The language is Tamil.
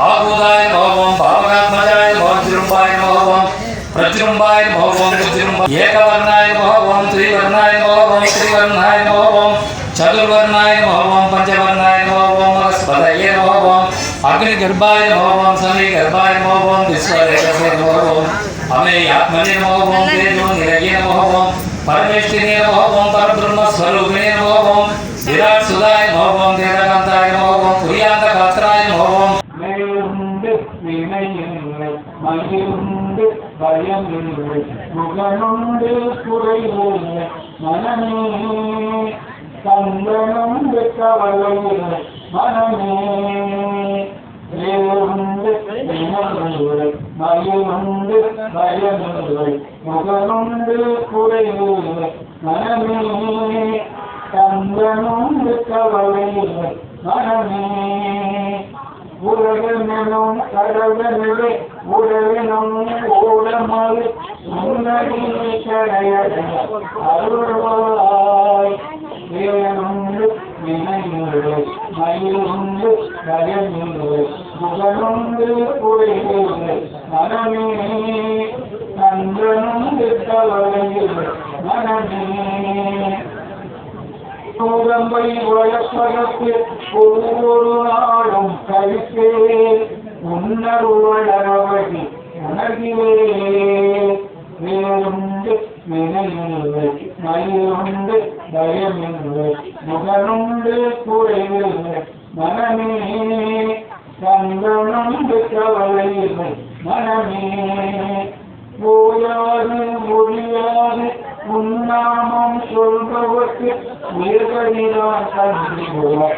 ஆகுதாய மோகம் பாவகாத்மஜாய மோஜிரும்பாய மோகம் பிரஜிரும்பாய மோகம் குஜிரும்பா ஏகவர்ணாய மோகம் திரிவர்ணாய மோகம் திரிவர்ணாய மோகம் சதுர்வர்ணாய மோகம் பஞ்சவர்ணாய மோகம் வனஸ்பதயே மோகம் அக்னி கர்ப்பாய மோகம் சமி கர்ப்பாய மோகம் விஸ்வரேகசே மோகம் அமே ஆத்மனே மோகம் தேஜோ நிரகிய மோகம் பரமேஷ்டினே வினையில்லை மகிழ்ந்து பயமில்லை. முகனுண்டு குறையில்லை மனமே கந்தனுண்டு கவலையில்லை மனமே மேலுண்டு வினையில்லை மகிழ்ந்து பயமில்லை. முகனுண்டு குறையில்லை மனமே கந்தனுண்டு கவலையில்லை மனமே உறவினும் கடவுளே உறவினும் ஓடமல் முன்னணி கடையட. அருள்வாய் வேணுண்டு வினையுண்டு மயிலுண்டு பயமில்லை புகழுண்டு குறையில்லை மனமே நன்றனுண்டு கவலையில்லை மனமே சூரம்பை வளப்பதற்கு ஒவ்வொரு நாளும் உன்னர் வளரவழி உணர்கிலே வேறுண்டு வினையில்லை மயிலுண்டு பயமில்லை முகனுண்டு குறைவில்லை மனமே. சந்தனுண்டு கவலையில்லை மனமே. போயாது மொழியாது உன்னாமம் சொல்பவர்க்கு உயர்கடிதான் தந்தி போல